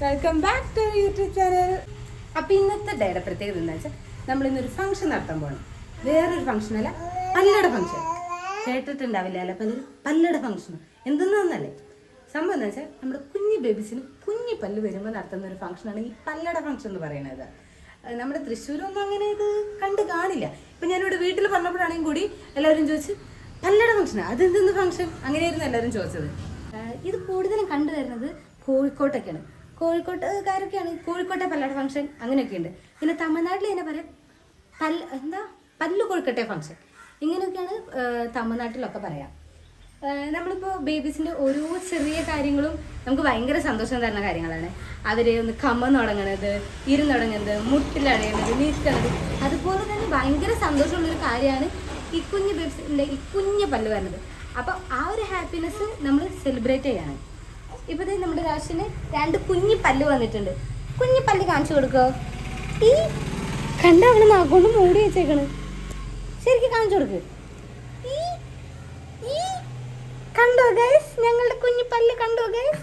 Welcome back to YouTube channel അപ്പൊ ഇന്നത്തെ ഡേയുടെ പ്രത്യേകത എന്താ വെച്ചാൽ നമ്മൾ ഇന്നൊരു ഫംഗ്ഷൻ നടത്താൻ പോകണം വേറൊരു ഫംഗ്ഷൻ അല്ല പല്ലട ഫംഗ്ഷൻ കേട്ടിട്ടുണ്ടാവില്ല അല്ല പലരും പല്ലട ഫംഗ്ഷൻ എന്തെന്നല്ലേ സംഭവം എന്താ വെച്ചാൽ നമ്മുടെ കുഞ്ഞു ബേബീസിന് കുഞ്ഞു പല്ല് വരുമ്പോൾ നടത്തുന്ന ഒരു ഫംഗ്ഷനാണ് ഈ പല്ലട ഫംഗ്ഷൻ എന്ന് പറയുന്നത്. നമ്മുടെ തൃശ്ശൂരൊന്നും അങ്ങനെ ഇത് കണ്ട് കാണില്ല. ഇപ്പൊ ഞാനിവിടെ വീട്ടിൽ പറഞ്ഞപ്പോഴാണെങ്കിൽ കൂടി എല്ലാവരും ചോദിച്ചു പല്ലട ഫംഗ്ഷൻ അതെന്തെന്ന് ഫംഗ്ഷൻ അങ്ങനെയായിരുന്നു എല്ലാവരും ചോദിച്ചത്. ഇത് കൂടുതലും കണ്ടുവരുന്നത് കോഴിക്കോട്ടൊക്കെയാണ്. കോഴിക്കോട്ടുകാരൊക്കെയാണ് കോഴിക്കോട്ടെ പല്ലാട് ഫംഗ്ഷൻ അങ്ങനെയൊക്കെ ഉണ്ട് പിന്നെ തമിഴ്നാട്ടിൽ തന്നെ പറയാം പല്ല് എന്താ? പല്ല് കൊഴുക്കട്ടെ ഫംഗ്ഷൻ ഇങ്ങനെയൊക്കെയാണ് തമിഴ്നാട്ടിലൊക്കെ പറയാം. നമ്മളിപ്പോൾ ബേബീസിന്റെ ഓരോ ചെറിയ കാര്യങ്ങളും നമുക്ക് ഭയങ്കര സന്തോഷം തരുന്ന കാര്യങ്ങളാണ്. അവർ ഒന്ന് കമ്മന്ന് തുടങ്ങണത് ഇരുന്ന് തുടങ്ങുന്നത് മുട്ടിലടയുന്നത് നീക്കണത്. അതുപോലെ തന്നെ ഭയങ്കര സന്തോഷമുള്ളൊരു കാര്യമാണ് ഈ കുഞ്ഞ് ബേബീസിന്റെ ഈ കുഞ്ഞ് പല്ല് വരുന്നത് അപ്പോൾ ആ ഒരു ഹാപ്പിനെസ് നമ്മൾ സെലിബ്രേറ്റ് ചെയ്യാണ്. ഇപ്പോൾ നമ്മുടെ രാശിന് രണ്ട് കുഞ്ഞി പല്ല് വന്നിട്ടുണ്ട്. കുഞ്ഞി പല്ല് കാണിച്ചു കൊടുക്കോ? ഈ കണ്ട അവൾ നാക്കൊണ്ട് മൂടി വെച്ചേക്കണ്. ശരിക്കും കാണിച്ചു കൊടുക്ക്. കണ്ടോ ഗൈസ് ഞങ്ങളുടെ കുഞ്ഞി പല്ല് കണ്ടോ ഗൈസ്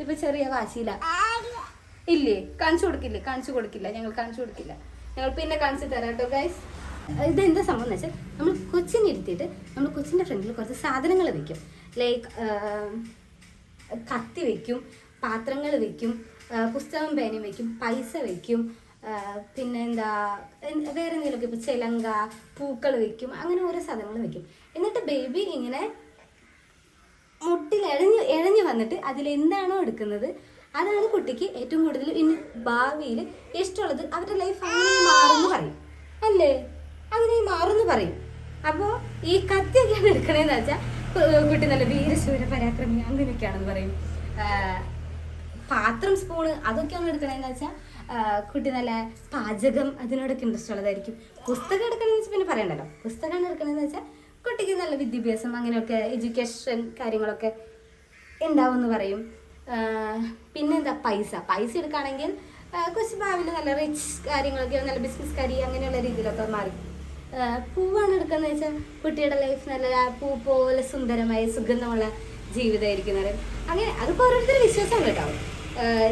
ഇപ്പൊ ചെറിയ വാശിയില്ല ഇല്ലേ? കാണിച്ചു കൊടുക്കില്ല കാണിച്ചു കൊടുക്കില്ല ഞങ്ങൾ കാണിച്ചു കൊടുക്കില്ല. ഞങ്ങൾ പിന്നെ കാണിച്ചു തരാം കേട്ടോ ഗൈസ് ഇത് എന്താ സംഭവം എന്ന് വെച്ചാൽ നമ്മൾ കൊച്ചിനെ ഇരുത്തിയിട്ട് നമ്മൾ കൊച്ചിന്റെ ഫ്രണ്ടിൽ കുറച്ച് സാധനങ്ങൾ വെക്കും. ലൈക്ക് കത്തി വയ്ക്കും പാത്രങ്ങൾ വയ്ക്കും പുസ്തകം പേനയും വയ്ക്കും പൈസ വയ്ക്കും പിന്നെ എന്താ വേറെ എന്തെങ്കിലുമൊക്കെ ഇപ്പോൾ ചിലങ്ക പൂക്കൾ വയ്ക്കും അങ്ങനെ ഓരോ സാധനങ്ങൾ വയ്ക്കും എന്നിട്ട് ബേബി ഇങ്ങനെ മുട്ടിൽ എഴഞ്ഞ് എഴഞ്ഞു വന്നിട്ട് അതിൽ എന്താണോ എടുക്കുന്നത് അതാണ് കുട്ടിക്ക് ഏറ്റവും കൂടുതൽ ഇനി ഭാവിയിൽ ഇഷ്ടമുള്ളത്. അവരുടെ ലൈഫ് അങ്ങനെ മാറുമെന്ന് പറയും. അല്ലേ? അങ്ങനെ മാറുമെന്ന് പറയും. അപ്പോൾ ഈ കത്തിയൊക്കെയാണ് എടുക്കണേന്ന് വെച്ചാൽ കുട്ടി നല്ല വീരശൂര പരാക്രമി അങ്ങനെയൊക്കെയാണെന്ന് പറയും. പാത്രം സ്പൂണ് അതൊക്കെ ഒന്ന് എടുക്കണമെന്ന് വെച്ചാൽ കുട്ടി നല്ല പാചകം അതിനോടൊക്കെ ഇൻട്രസ്റ്റ് ഉള്ളതായിരിക്കും. പുസ്തകം എടുക്കണമെന്ന് വെച്ചാൽ പിന്നെ പറയണ്ടല്ലോ. പുസ്തകമാണ് എടുക്കണമെന്ന് വെച്ചാൽ കുട്ടിക്ക് നല്ല വിദ്യാഭ്യാസം അങ്ങനെയൊക്കെ എഡ്യൂക്കേഷൻ കാര്യങ്ങളൊക്കെ ഉണ്ടാവുമെന്ന് പറയും. പിന്നെന്താ പൈസ? പൈസ എടുക്കുകയാണെങ്കിൽ കുറച്ച് ഭാവിയിൽ നല്ല റിച്ച് കാര്യങ്ങളൊക്കെ നല്ല ബിസിനസ് കാര്യം അങ്ങനെയുള്ള രീതിയിലൊക്കെ മാറി. പൂവാണ് എടുക്കുന്നത് വെച്ചാൽ കുട്ടിയുടെ ലൈഫ് നല്ല പൂ പോലെ സുന്ദരമായ സുഗന്ധമുള്ള ജീവിതമായിരിക്കുന്നത് അങ്ങനെ അതൊക്കെ ഓരോരുത്തർ വിശ്വാസം കേട്ടോ.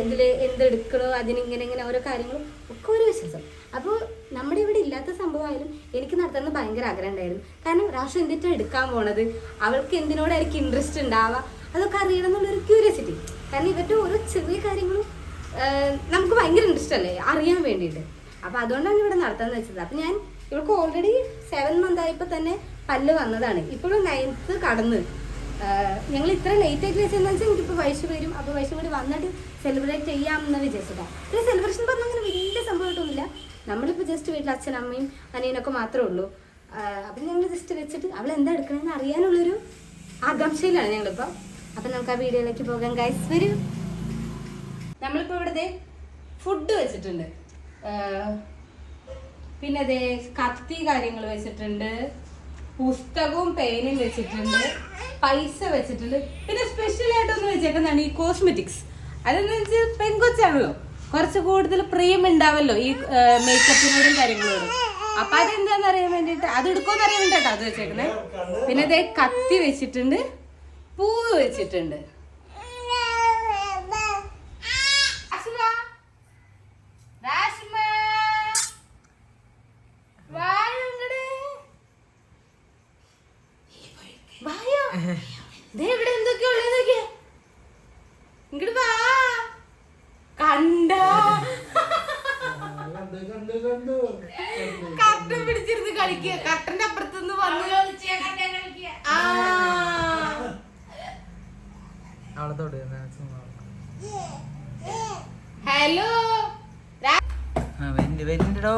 ഇതിൽ എന്തെടുക്കണോ അതിനിങ്ങനെ ഇങ്ങനെ ഓരോ കാര്യങ്ങളും ഒക്കെ ഒരു വിശ്വാസം. അപ്പോൾ നമ്മുടെ ഇവിടെ ഇല്ലാത്ത സംഭവമായാലും എനിക്ക് നടത്തണമെന്ന് ഭയങ്കര ആഗ്രഹം ഉണ്ടായിരുന്നു. കാരണം രാഷ്ട്രം എന്തിട്ടാണ് എടുക്കാൻ പോണത്? അവൾക്ക് എന്തിനോടായിരിക്കും ഇൻട്രസ്റ്റ് ഉണ്ടാവുക? അതൊക്കെ അറിയണം എന്നുള്ളൊരു ക്യൂരിയോസിറ്റി കാരണം ഇവരുടെ ഓരോ ചെറിയ കാര്യങ്ങളും നമുക്ക് ഭയങ്കര ഇൻട്രസ്റ്റ് അല്ലേ? അറിയാൻ വേണ്ടിയിട്ട്. അപ്പോൾ അതുകൊണ്ടാണ് ഇവിടെ നടത്താമെന്ന് വെച്ചത്. അപ്പം ഞാൻ ഇവൾക്ക് ഓൾറെഡി സെവൻ മന്ത് ആയപ്പോൾ തന്നെ പല്ല് വന്നതാണ്. ഇപ്പോഴും നയൻത്ത് കടന്ന്. ഞങ്ങൾ ഇത്ര ലേറ്റ് ആയിട്ട് വെച്ചെന്ന് വെച്ചാൽ എനിക്കിപ്പോൾ വയസ്സ് വരും. അപ്പോൾ വയസ്സും കൂടി വന്നിട്ട് സെലിബ്രേറ്റ് ചെയ്യാമെന്ന് വിചാരിച്ചിട്ടാണ് പിന്നെ സെലിബ്രേഷൻ പറഞ്ഞാൽ അങ്ങനെ വലിയ സംഭവമായിട്ടൊന്നുമില്ല. നമ്മളിപ്പോൾ ജസ്റ്റ് വീട്ടിൽ അച്ഛൻ അമ്മയും അനിയനൊക്കെ മാത്രമേ ഉള്ളൂ. അപ്പം ഞങ്ങൾ ജസ്റ്റ് വെച്ചിട്ട് അവൾ എന്താ എടുക്കണമെന്ന് അറിയാനുള്ളൊരു ആകാംക്ഷയിലാണ് ഞങ്ങളിപ്പോൾ അപ്പം നമുക്ക് ആ വീഡിയോയിലേക്ക് പോകാം ഗൈസ് വരൂ. നമ്മളിപ്പോൾ ഇവിടുത്തെ ഫുഡ് വെച്ചിട്ടുണ്ട്. പിന്നെ ദേ കത്തി കാര്യങ്ങൾ വെച്ചിട്ടുണ്ട്. പുസ്തകവും പേനയും വെച്ചിട്ടുണ്ട്. പൈസ വെച്ചിട്ടുണ്ട്. പിന്നെ സ്പെഷ്യൽ ആയിട്ടൊന്ന് വെച്ചേക്കുന്നതാണ് ഈ കോസ്മെറ്റിക്സ് അതെന്ന് വെച്ചാൽ പെങ്കൊച്ചാണല്ലോ. കുറച്ച് കൂടുതൽ പ്രിയം ഉണ്ടാവല്ലോ ഈ മേക്കപ്പിനോടും കാര്യങ്ങളോടും. അപ്പൊ അതെന്താന്ന് അറിയാൻ വേണ്ടിട്ട് അത് എടുക്കുമെന്ന് അറിയാൻ വേണ്ടിട്ടാ അത് വെച്ചേക്കുന്നത് പിന്നെ ദേ കത്തി വെച്ചിട്ടുണ്ട്. പൂവ് വെച്ചിട്ടുണ്ട്. ഇവിടെ എന്തൊക്കെയാ ഉള്ളത് നോക്കിയേ. ഇങ്ങോട്ട് വാ. കണ്ട? കട്ടൻ പിടിച്ചിരുന്ന് കളിക്കുക. കട്ടന്റെ അപ്പുറത്തുനിന്ന് വന്ന് ഹലോ. വരുന്നുണ്ട്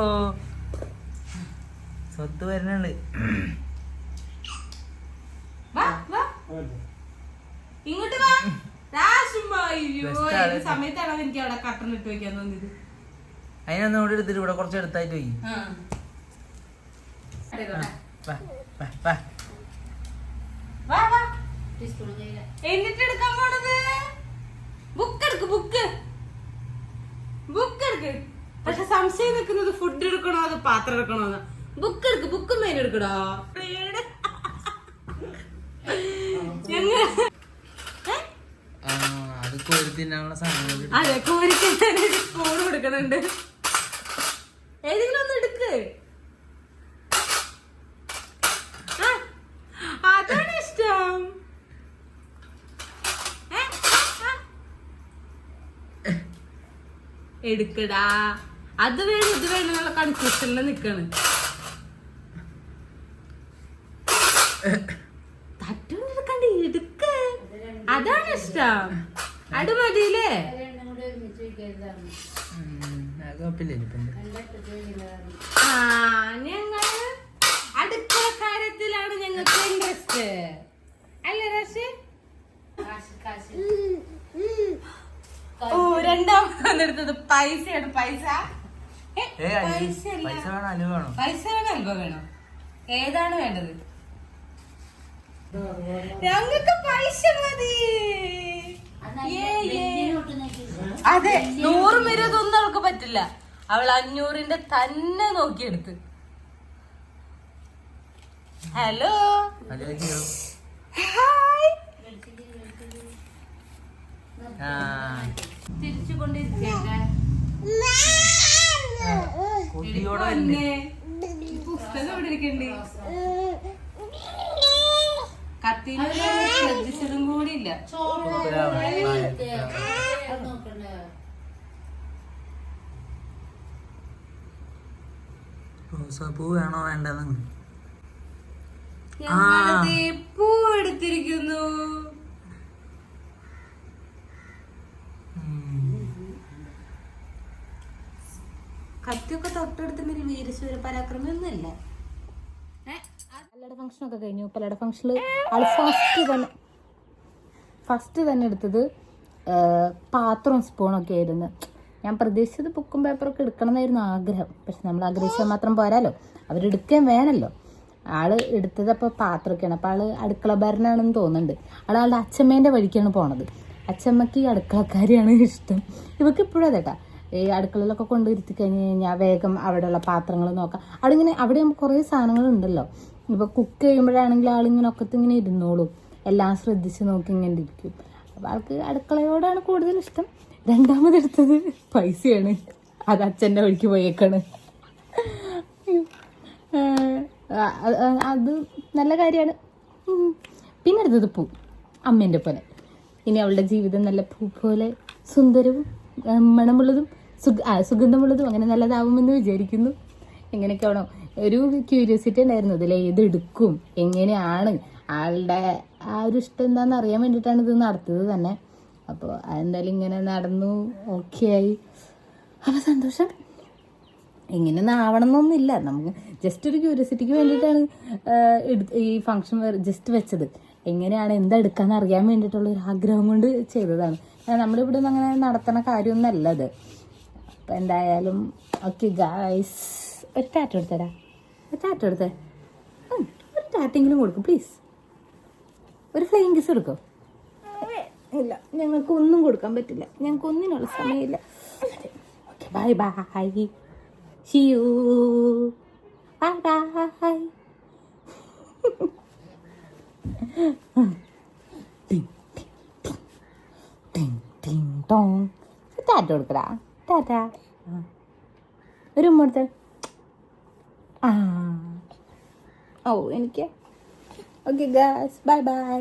സ്വത്ത് വരുന്നുണ്ട് ഇങ്ങോട്ട് വാ. സമയത്താണ് എനിക്ക് അവിടെ കട്ടൻ ഇട്ട് വെക്കാൻ തോന്നിയത്? അതിനൊന്നും ഇവിടെ എടുത്തിട്ട് ഇവിടെ കുറച്ച് എടുത്തായിട്ട് പോയി ആ. വാ വാ വാ. വാ, വാ. എന്നിട്ട് എടുക്കാൻ പോണത്? ബുക്ക് എടുക്ക് ബുക്ക് ബുക്ക് എടുക്ക്. പക്ഷെ സംശയം നിൽക്കുന്നത് ഫുഡ് എടുക്കണോ അത് പാത്രം എടുക്കണോ ബുക്ക് എടുക്ക് ബുക്ക് ഒന്ന് എടുക്ക്. എടുക്കടാ. അത് വേണം ഇത് വേണം എന്നുള്ള കൺഫ്യൂഷനിൽ നിക്കാണ് തട്ടുകൊണ്ടിരിക്കണ്ട എടുക്ക് ഇഷ്ടം അത് മതിയില്ലേ ആ ഞങ്ങൾ അടുക്കള കാര്യത്തിലാണ് ഞങ്ങൾക്ക് ഇൻട്രസ്റ്റ് അല്ലേ രാശി ഓ രണ്ടാമതെടുത്തത് പൈസയാണ് പൈസ. പൈസ. പൈസ വേണം അലു വേണം? പൈസ വേണോ അൽബ വേണോ? ഏതാണ് വേണ്ടത്? ഞങ്ങൾക്ക് പൈസ മതി. അതെ നൂറും ഇരുപതൊന്നും അവൾക്ക് പറ്റില്ല. അവൾ അഞ്ഞൂറിന്റെ തന്നെ നോക്കിയെടുത്ത്. ഹലോ തിരിച്ചു കൊണ്ടിരിക്കേ. പുസ്തകം ഇവിടെ ഇരിക്കണ്ടേ? കത്തിയിലും ശ്രദ്ധിച്ചതും കൂടി ഇല്ല റോസാപ്പൂ വേണോ വേണ്ടെന്ന്? പൂ എടുത്തിരിക്കുന്നു. കത്തിയൊക്കെ തൊട്ടടുത്തുണ്ടെങ്കിൽ വീരശൂര പരാക്രമി ഒന്നുമല്ല. പല്ലട ഫംഗ്ഷനൊക്കെ കഴിഞ്ഞു. പല്ലട ഫംഗ്ഷനിൽ ആൾ ഫസ്റ്റ് തന്നെ ഫസ്റ്റ് തന്നെ എടുത്തത് പാത്രവും സ്പൂണൊക്കെ ആയിരുന്നു. ഞാൻ പ്രതീക്ഷിച്ചത് ബുക്കും പേപ്പറൊക്കെ എടുക്കണം എന്നായിരുന്നു ആഗ്രഹം. പക്ഷെ നമ്മൾ ആഗ്രഹിച്ചാൽ മാത്രം പോരാലോ. അവരെടുക്കാൻ വേണമല്ലോ. ആൾ എടുത്തത് അപ്പോൾ പാത്രമൊക്കെയാണ്. അപ്പോൾ ആൾ അടുക്കള ഭരണാണെന്ന് തോന്നുന്നുണ്ട്. ആൾ ആളുടെ അച്ഛമ്മേന്റെ വഴിക്കാണ് പോണത്. അച്ഛമ്മക്ക് ഈ അടുക്കളക്കാരിയാണ് ഇഷ്ടം. ഇവക്ക് ഇപ്പോഴും അതേട്ടാ ഈ അടുക്കളയിലൊക്കെ കൊണ്ടിരുത്തി കഴിഞ്ഞ് കഴിഞ്ഞാൽ വേഗം അവിടെയുള്ള പാത്രങ്ങൾ നോക്കാം. അവിടെ ഇങ്ങനെ അവിടെ കുറേ സാധനങ്ങളുണ്ടല്ലോ. ഇപ്പോൾ കുക്ക് ചെയ്യുമ്പോഴാണെങ്കിൽ ആളിങ്ങനെ ഒക്കത്ത് ഇങ്ങനെ ഇരുന്നോളും. എല്ലാം ശ്രദ്ധിച്ച് നോക്കി ഇങ്ങനെ ഇരിക്കും. അപ്പോൾ ആൾക്ക് അടുക്കളയോടാണ് കൂടുതൽ ഇഷ്ടം. രണ്ടാമതെടുത്തത് പൈസയാണ്. അത് അച്ഛന്റെ വഴിക്ക് പോയേക്കാണ്. അത് നല്ല കാര്യമാണ്. പിന്നെ അടുത്തത് പൂ. അമ്മേന്റെ പോലെ. ഇനി അവളുടെ ജീവിതം നല്ല പൂ പോലെ സുന്ദരവും മണമുള്ളതും സുഗ സുഗന്ധമുള്ളതും അങ്ങനെ നല്ലതാവുമെന്ന് വിചാരിക്കുന്നു. എങ്ങനെയൊക്കെ ആണോ ഒരു ക്യൂരിയോസിറ്റി ഉണ്ടായിരുന്നു. ഇതിൽ ഏതെടുക്കും എങ്ങനെയാണ്? ആളുടെ ആ ഒരു ഇഷ്ടം എന്താണെന്ന് അറിയാൻ വേണ്ടിയിട്ടാണ് ഇത് നടത്തിയത് തന്നെ. അപ്പോൾ അതെന്തായാലും ഇങ്ങനെ നടന്നു. ഓക്കെ ആയി. അപ്പോൾ സന്തോഷം. ഇങ്ങനെ ആവണം എന്നൊന്നുമില്ല നമുക്ക് ജസ്റ്റ് ഒരു ക്യൂരിയോസിറ്റിക്ക് വേണ്ടിയിട്ടാണ് എടുത്ത് ഈ ഫംഗ്ഷൻ ജസ്റ്റ് വെച്ചത്. എങ്ങനെയാണ് എന്താ എടുക്കാന്ന് അറിയാൻ വേണ്ടിയിട്ടുള്ള ഒരു ആഗ്രഹം കൊണ്ട് ചെയ്തതാണ്. നമ്മളിവിടെ നിന്ന് അങ്ങനെ നടത്തണ കാര്യമൊന്നുമല്ല അത്. അപ്പം എന്തായാലും ഓക്കെ ഗായ്സ് ഒരു ടാറ്റ എടുത്തരാ ഒരു ടാറ്റ എടുത്തേ. ഒരു ടാറ്റെങ്കിലും കൊടുക്കും പ്ലീസ് ഒരു ഫ്ലൈങ് കിസ് കൊടുക്കും ഇല്ല ഞങ്ങൾക്ക് ഒന്നും കൊടുക്കാൻ പറ്റില്ല. ഞങ്ങൾക്ക് ഒന്നിനുള്ള സമയമില്ല. Okay bye bye see you bye bye. Tata കൊടുക്കടാ ടാറ്റ ഒരു ഉമ്മ ഓ എനിക്ക് ഓക്കെ ഗാസ് ബൈ ബൈ